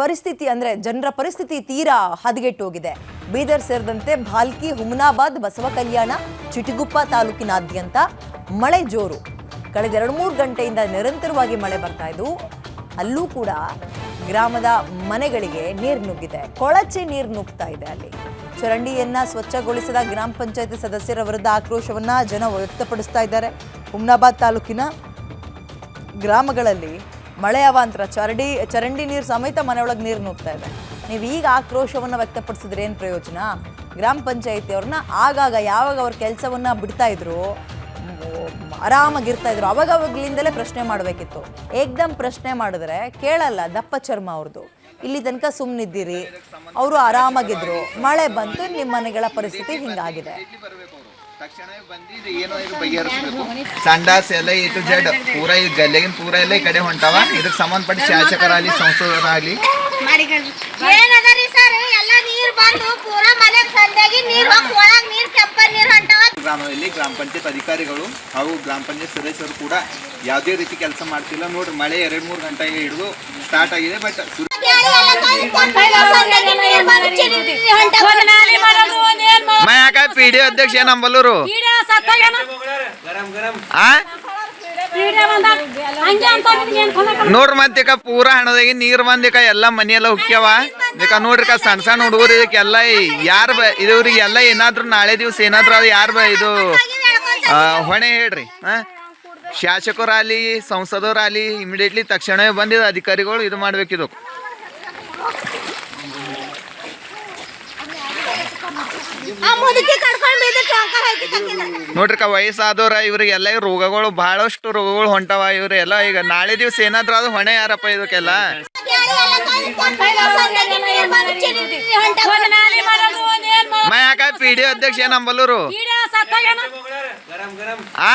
ಪರಿಸ್ಥಿತಿ ಅಂದ್ರೆ ಜನರ ಪರಿಸ್ಥಿತಿ ತೀರಾ ಹದಗೆಟ್ಟೋಗಿದೆ. ಬೀದರ್ ಸೇರಿದಂತೆ ಭಾಲ್ಕಿ, ಹುಮನಾಬಾದ್, ಬಸವ ಕಲ್ಯಾಣ, ಚಿಟಿಗುಪ್ಪ ತಾಲೂಕಿನಾದ್ಯಂತ ಮಳೆ ಜೋರು. ಕಳೆದ ಎರಡು ಮೂರು ಗಂಟೆಯಿಂದ ನಿರಂತರವಾಗಿ ಮಳೆ ಬರ್ತಾ ಇದ್ದು, ಅಲ್ಲೂ ಕೂಡ ಗ್ರಾಮದ ಮನೆಗಳಿಗೆ ನೀರು ನುಗ್ಗಿದೆ. ಕೊಳಚೆ ನೀರು ನುಗ್ತಾ ಇದೆ ಅಲ್ಲಿ. ಚರಂಡಿಯನ್ನ ಸ್ವಚ್ಛಗೊಳಿಸಿದ ಗ್ರಾಮ ಪಂಚಾಯತಿ ಸದಸ್ಯರ ವಿರುದ್ಧ ಆಕ್ರೋಶವನ್ನ ಜನ ವ್ಯಕ್ತಪಡಿಸ್ತಾ ಇದ್ದಾರೆ. ಹುಮ್ನಾಬಾದ್ ತಾಲೂಕಿನ ಗ್ರಾಮಗಳಲ್ಲಿ ಮಳೆ ಅವಾಂತರ, ಚರಂಡಿ ಚರಂಡಿ ನೀರು ಸಮೇತ ಮನೆಯೊಳಗೆ ನೀರು ನುಗ್ತಾ ಇದೆ. ನೀವು ಈಗ ಆಕ್ರೋಶವನ್ನು ವ್ಯಕ್ತಪಡಿಸಿದ್ರೆ ಏನು ಪ್ರಯೋಜನ? ಗ್ರಾಮ ಪಂಚಾಯಿತಿಯವ್ರನ್ನ ಆಗಾಗ ಯಾವಾಗ ಅವ್ರ ಕೆಲಸವನ್ನು ಬಿಡ್ತಾ ಇದ್ರು, ಆರಾಮಾಗಿ ಆರಾಮಾಗಿರ್ತಾ ಇದ್ರು ಅವಾಗ ಅವಾಗ್ಲಿಂದಲೇ ಪ್ರಶ್ನೆ ಮಾಡಬೇಕಿತ್ತು. ಏಕ್ದಮ್ ಪ್ರಶ್ನೆ ಮಾಡಿದ್ರೆ ಕೇಳಲ್ಲ ದಪ್ಪ ಚರ್ಮ ಅವ್ರದ್ದು ಇಲ್ಲಿ ತನಕ ಸುಮ್ಮನಿದ್ದೀರಿ ಅವರು ಆರಾಮಾಗಿದ್ರು, ಮಳೆ ಬಂತು ನಿಮ್ಮ ಮನೆಗಳ ಪರಿಸ್ಥಿತಿ ಹಿಂಗಾಗಿದೆ. ತಕ್ಷಣವೇ ಬಂದು ಏನೋ ಇದು ಬಗೆಹರಿಸಬೇಕು. ಸಂಡಾಸ್ ಎಲ್ಲ ಎ ಟು ಜೆಡ್ ಪೂರ ಈ ಗಲ್ಲೆಗಿನ ಪೂರ ಎಲ್ಲ ಈ ಕಡೆ ಹೊಂಟಾವ. ಇದಕ್ಕೆ ಸಂಬಂಧಪಟ್ಟ ಶಾಸಕರಾಗಲಿ ಸಂಸದರಾಗಲಿ. ಏನದರಿ ಸರ್? ಎಲ್ಲ ನೀರ್ ಬಂದು ಪೂರಾ ಮನೆಗ್ ಸಂದಾಗಿ ನೀರ್ ಹೋಗ್ ನೀರ್ ಕೆಂಪ ನೀರ್ ಹೊಂಟಾವ. ಗ್ರಾಮದಲ್ಲಿ ಗ್ರಾಮ ಪಂಚಾಯತ್ ಅಧಿಕಾರಿಗಳು ಹಾಗೂ ಗ್ರಾಮ ಪಂಚಾಯತ್ ಸದಸ್ಯರು ಕೂಡ ಯಾವುದೇ ರೀತಿ ಕೆಲಸ ಮಾಡ್ತಿಲ್ಲ. ನೋಡ್ರಿ ಮಳೆ ಎರಡು ಮೂರು ಗಂಟೆಗೆ ಹಿಡಿದು ಸ್ಟಾರ್ಟ್ ಆಗಿದೆ ಬಟ್ ಮೈ ಯಾಕ ಪಿ ಡಿ ಅಧ್ಯಕ್ಷ ನಂಬಲ್ಲೂರು ಆ? ನೋಡ್ರಿ ಮತ್ತೆ ಪೂರ ಹಣದಾಗಿ ನೀರ್ ಬಂದಿಕ ಎಲ್ಲ ಮನಿ ಎಲ್ಲ ಹುಕ್ಕ್ಯಾವ ಇದಕ್ಕ ನೋಡ್ರಿ ಕ ಸಣ್ಣ ಸಣ್ಣ ಹುಡುಗರು ಇದಕ್ಕೆಲ್ಲ ಯಾರ ಇದ್ರಿಗೆ ಎಲ್ಲ ಏನಾದ್ರು ನಾಳೆ ದಿವಸ ಏನಾದ್ರು ಅದು ಯಾರ ಇದು ಹೊಣೆ ಹೇಳ್ರಿ ಹಾ ಶಾಸಕರಾಗಲಿ ಸಂಸದರಾಗಲಿ ಇಮಿಡಿಯೇಟ್ಲಿ ತಕ್ಷಣವೇ ಬಂದಿದ್ದು ಅಧಿಕಾರಿಗಳು ಇದು ಮಾಡ್ಬೇಕಿದು ಆ ಮುದುಕಿ ಕರ್ಕೊಂಡ್ ಬಿದ್ದು ಟೊಂಕ ಹಾಕಿ ತಕ್ಕಿದ್ರು. ನೋಡ್ರಿ ಕ ವಯಸ್ಸಾದವ್ರ ಇವ್ರಿಗೆಲ್ಲ ಈ ರೋಗಗಳು ಬಹಳಷ್ಟು ರೋಗಗಳು ಹೊಂಟವ ಇವ್ರೆಲ್ಲ ಈಗ ನಾಳೆ ದಿವಸ ಏನಾದ್ರೂ ಅದು ಹೊಣೆ ಯಾರಪ್ಪ ಇದಕ್ಕೆಲ್ಲ. ಮಾ ಯಾಕ? ಪಿ ಡಿ ಅಧ್ಯಕ್ಷ ನಂಬಲ್ಲೂರು ಆ?